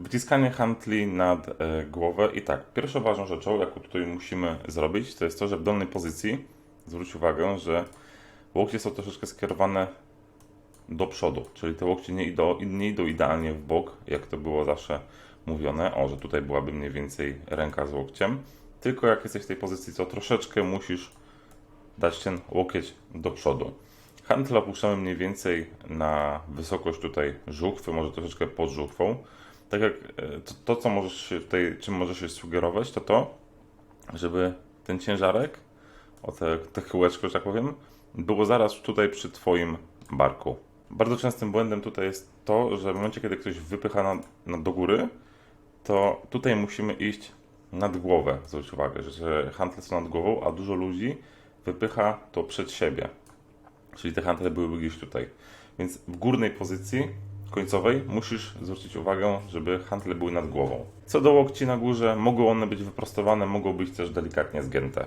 Wyciskanie handli nad e, głowę i tak, pierwszą ważną rzeczą, jaką tutaj musimy zrobić, to jest to, że w dolnej pozycji zwróć uwagę, że łokcie są troszeczkę skierowane do przodu, czyli te łokcie nie idą, nie idą idealnie w bok, jak to było zawsze mówione, o, że tutaj byłaby mniej więcej ręka z łokciem, tylko jak jesteś w tej pozycji, to troszeczkę musisz dać ten łokieć do przodu. Hantel opuszczamy mniej więcej na wysokość tutaj żuchwy, może troszeczkę pod żuchwą. Tak jak e, to, to co możesz się tutaj, czym możesz się sugerować, to to, żeby ten ciężarek, o te, te kółeczko, że tak powiem, było zaraz tutaj przy Twoim barku. Bardzo częstym błędem tutaj jest to, że w momencie, kiedy ktoś wypycha na, na do góry, to tutaj musimy iść nad głowę. Zwróć uwagę, że- hantle są nad głową, a dużo ludzi wypycha to przed siebie. Czyli te hantle byłyby gdzieś tutaj. Więc w górnej pozycji końcowej musisz zwrócić uwagę, żeby hantle były nad głową. Co do łokci na górze, mogą one być wyprostowane, mogą być też delikatnie zgięte.